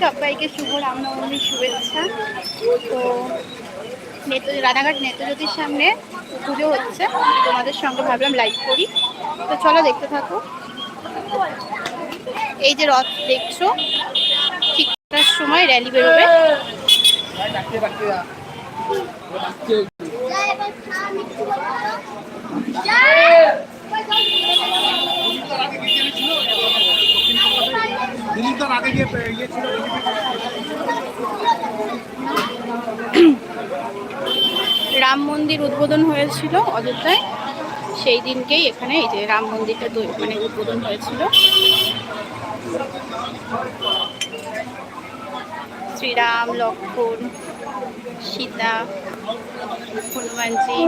সবাইকে শুভ রামনবমীর শুভেচ্ছা। তো নেত রানাঘাট নেতাজ্যোতির সামনে পুজো হচ্ছে। তোমাদের সঙ্গে ভাবলাম লাইভ করি। তো চলো দেখতে থাকো। এই যে রথ দেখছ ঠিক সময় র্যালি বেরোবে। রাম মন্দির উদ্বোধন হয়েছিল অযোধ্যায়। সেই দিনকেই এখানে এই যে রাম মন্দিরটা মানে উদ্বোধন হয়েছিল। শ্রীরাম, লক্ষণ, সীতা, হনুমানজি।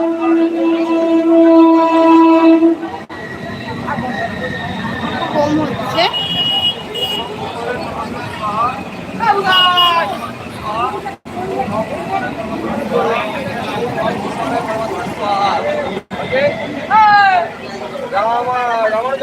কম হচ্ছে রাম রামানুজ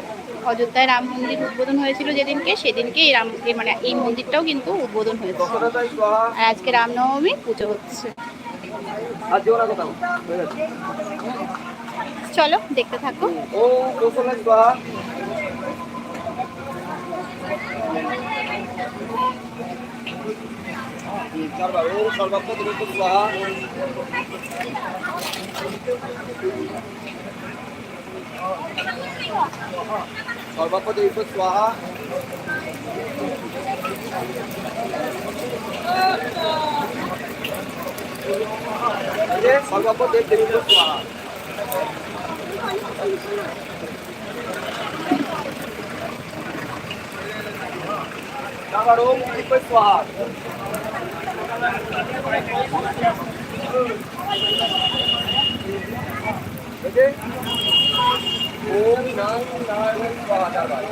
অযোধ্যায় রাম মন্দির উদ্বোধন হয়েছিল যেদিনকে, সেদিনকে এই রাম মানে এই মন্দিরটাও কিন্তু উদ্বোধন হয়েছে আর আজকে রামনবমী পুজো হচ্ছে। চলো, দেখতে থাকো ও কৌশলের স্বাহা চারবার ও সর্বাত্ম দূরত্ব স্বাহা সর্বাত্ম দূরত্ব স্বাহা সর্বাত্ম দেব দেবীন্দ্র স্বাহা চারবার ওম দীপ স্বাহা ওকে ওম নাম নারায়ণ স্বাহা চারবার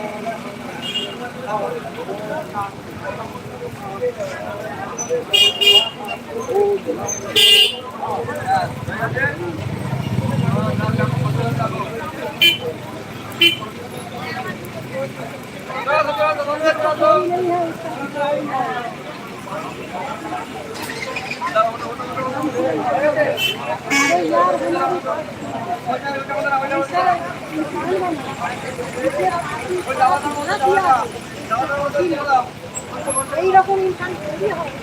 এইরকম ইনসান কি হয়।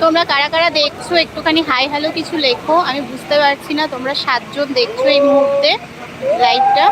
তোমরা কারা কারা দেখছ? একটুখানি হাই হ্যালো কিছু লেখো। আমি বুঝতে পারছি না তোমরা সাতজন দেখছ এই মুহূর্তে লাইভটা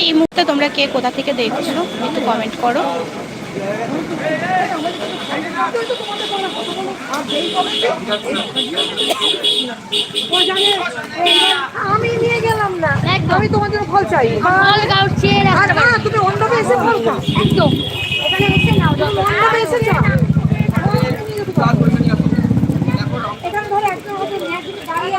এই মুহূর্তে তোমরা কে কোথা থেকে দেখছ? একটু কমেন্ট করো। আমি নিয়ে গেলাম না। আমি তোমার জন্য ফল চাই। ফল গাউছে আর না তুমি অন্যবে এসে ফল খাও। একদম। এসে যাও। এখানে ধরো একজন হয়তো দাঁড়িয়ে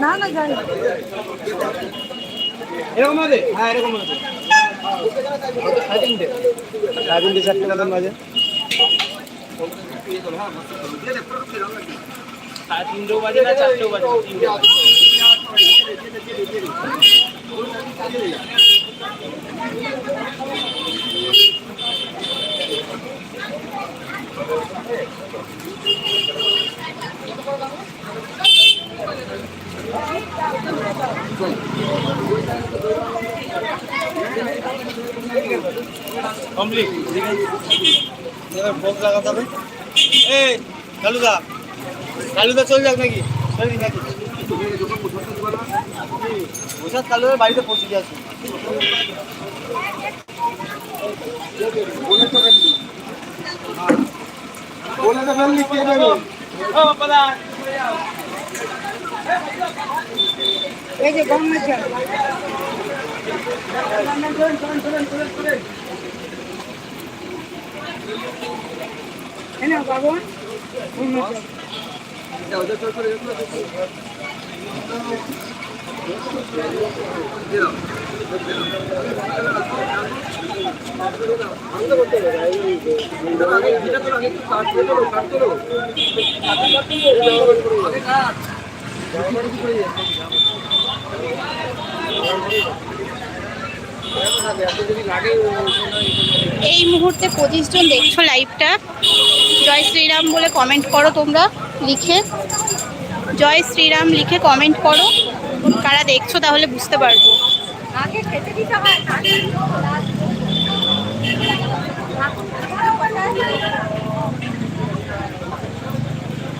না না জানি এরকম হবে হ্যাঁ এরকম হবে সাড়ে তিনটে সাড়ে তিনটে চারটে দাদার মাঝে সাড়ে তিনটেও বাজে না চারটেও বাজে। কমপ্লিট। এবার ভোগ লাগাতে হবে। এই কালুদা। কালুদা চলে যাক নাকি? চলে নাকি? ওষুধ কালুদার বাড়িতে পৌঁছে দিয়ে আসুন বলে তো ফেললি কে দেবে? ও বাবা। এই যে গঙ্গা জল। এই নাও বাবন গঙ্গা এই মুহূর্তে পঁচিশ জন দেখছ লাইভটা জয় শ্রীরাম বলে কমেন্ট করো তোমরা, লিখে। জয় শ্রীরাম লিখে কমেন্ট করো। কারা দেখছ তাহলে বুঝতে পারব। আগে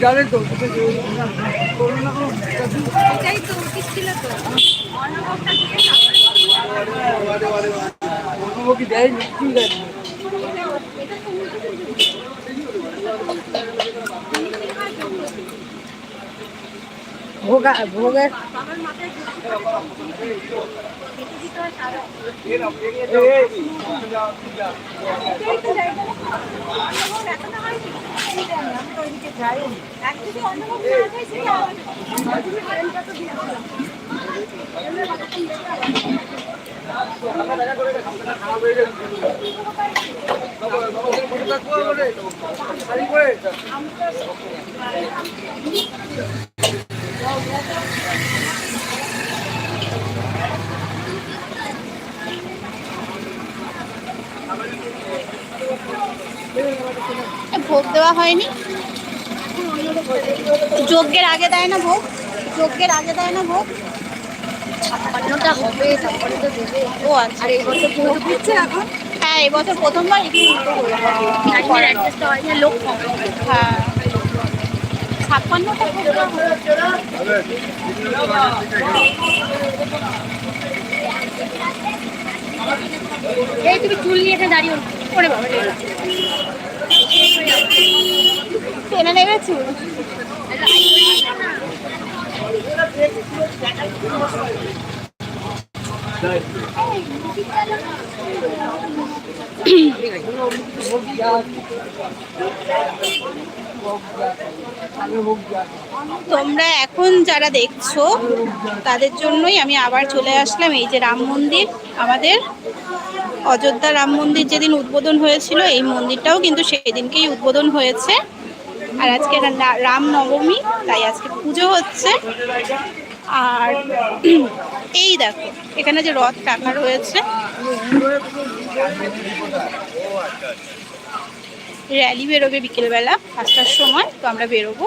যেন ঠিক আছে দিয়ে ভোগা ভোগের না হয়, হয়। তুমি ট্রেনটা তো দিয়েছিলাম। এ, ভোগ দেওয়া হয়নি। যজ্ঞের আগে দেয় না ভোগ। যজ্ঞের আগে দেয় না ভোগ। অন্নটা হবে তারপরে তো দেবে। ও আচ্ছা আর এই বছর পুরো দিচ্ছে এখন। হ্যাঁ এবছর প্রথমবার লোক হ্যাঁ। ছাপ্পান্নটা এই তুমি চুল নিয়ে এখানে দাঁড়িয়ে করে বাবা। রে। টেনে Thank চুল তোমরা এখন যারা দেখছ, তাদের জন্যই আমি আবার চলে আসলাম এই যে রাম মন্দির, আমাদের অযোধ্যা রাম মন্দির যেদিন উদ্বোধন হয়েছিল, এই মন্দিরটাও কিন্তু সেদিনকেই উদ্বোধন হয়েছে। আর আজকে রাম নবমী, তাই আজকে পুজো হচ্ছে। আর এই দেখো, এখানে যে রথ রাখা রয়েছে। র্যালি বেরোবে বিকেলবেলা পাঁচটার সময় তো আমরা বেরোবো।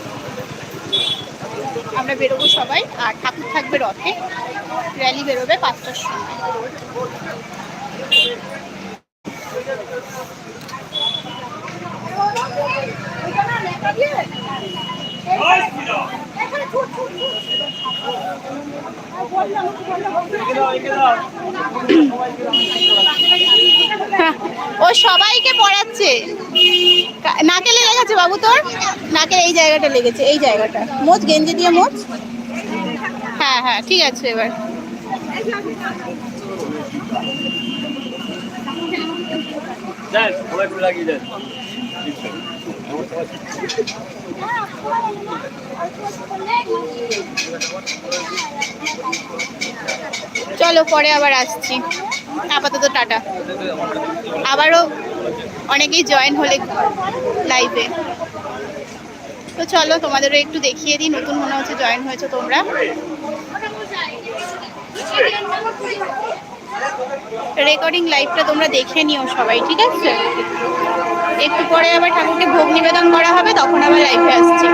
আমরা বেরোবো সবাই আর ঠাকুর থাকবে রথে। র্যালি বেরোবে পাঁচটার সময়। ও সবাইকে পড়াচ্ছে। নাকে লেগেছে বাবু তোর? নাকে এই জায়গাটা লেগেছে, এই জায়গাটা। মোচ, গেঞ্জি দিয়ে মোচ? হ্যাঁ হ্যাঁ ঠিক আছে এবার। লাগিয়ে চলো, পরে আবার আসছি। আপাতত টাটা। আবারও অনেকেই জয়েন হলে লাইভে তো চলো, তোমাদেরও একটু দেখিয়ে দিই, নতুন মনে হচ্ছে জয়েন হয়েছে তোমরা। রেকর্ডিং লাইভটা তোমরা দেখে নিও সবাই, ঠিক আছে? একটু পরে আবার ঠাকুরকে ভোগ নিবেদন করা হবে তখন আবার লাইফে আসছি।